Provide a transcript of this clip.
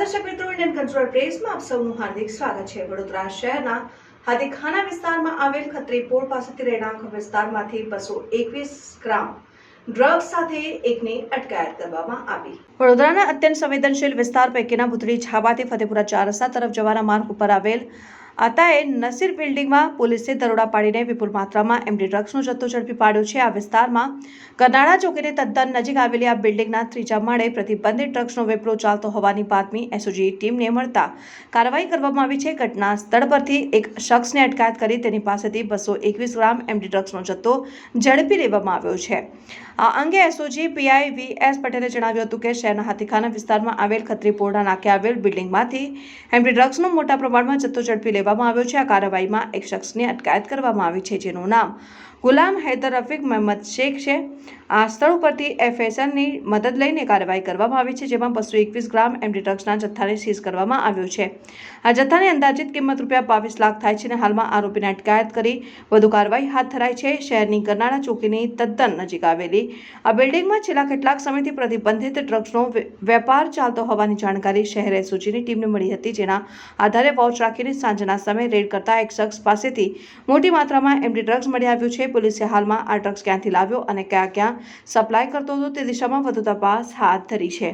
દર્શક મિત્રો Indian control પ્રેસમાં આપ સૌનું હાર્દિક સ્વાગત છે. વડોદરા શહેરના હાથીખાના વિસ્તારમાં આવેલ ખત્રીપોળ પાસેથી રહેણાંક વિસ્તારમાંથી બસો એકવીસ ગ્રામ ડ્રગ્સ સાથે એકની અટકાયત કરવામાં આવી. વડોદરાના અત્યંત સંવેદનશીલ વિસ્તાર પૈકીના ભૂતળી છાબાથી ફતેપુરા ચાર રસ્તા તરફ જવાના માર્ગ ઉપર આવેલ આતાએ નસીર બિલ્ડિંગમાં પોલીસે દરોડા પાડીને વિપુલ માત્રામાં એમડી ડ્રગ્સનો જથ્થો ઝડપી પાડ્યો છે. આ વિસ્તારમાં કરનાળા ચોકીની તદ્દન નજીક આવેલી આ બિલ્ડિંગના ત્રીજા માળે પ્રતિબંધિત ડ્રગ્સનો વેપરો ચાલતો હોવાની બાતમી એસઓજી ટીમને મળતા કાર્યવાહી કરવામાં આવી છે. ઘટના સ્થળ પરથી એક શખ્સને અટકાયત કરી તેની પાસેથી બસો એકવીસ ગ્રામ એમડી ડ્રગ્સનો જથ્થો ઝડપી લેવામાં આવ્યો છે. આ અંગે એસઓજી પીઆઈ વી એસ પટેલે જણાવ્યું હતું કે શહેરના હાથીખાના વિસ્તારમાં આવેલ ખત્રી પોળના નાકે આવેલ બિલ્ડિંગમાંથી એમડી ડ્રગ્સનો મોટા પ્રમાણમાં જથ્થો ઝડપી લેવામાં આવ્યો છે. આ કાર્યવાહીમાં એક શખ્સની અટકાયત કરવામાં આવી છે, જેનું નામ ગુલામ હૈદર રફીક મહમદ શેખ છે. આ સ્થળ ઉપરથી એફએસએનની મદદ લઈને કાર્યવાહી કરવામાં આવી છે, જેમાં બસો એકવીસ ગ્રામ એમડી ડ્રગ્સના જથ્થાને સીઝ કરવામાં આવ્યો છે. આ જથ્થાની અંદાજિત કિંમત રૂપિયા બાવીસ લાખ થાય છે અને હાલમાં આરોપીને અટકાયત કરી વધુ કાર્યવાહી હાથ ધરાઈ છે. શહેરની કરનાળા ચોકીની તદ્દન નજીક આવેલી આ બિલ્ડિંગમાં છેલ્લા કેટલાક સમયથી પ્રતિબંધિત ડ્રગ્સનો વેપાર ચાલતો હોવાની જાણકારી શહેર એસઓજીની ટીમને મળી હતી, જેના આધારે વોચ રાખીને સાંજના સમયે રેડ કરતા એક શખ્સ પાસેથી મોટી માત્રામાં એમડી ડ્રગ્સ મળી આવ્યું છે. પોલીસે હાલમાં આ ડ્રગ્સ ક્યાંથી લાવ્યો અને કયા ક્યાં સપ્લાય કરતો હતો તે દિશામાં વધુ તપાસ હાથ ધરી છે.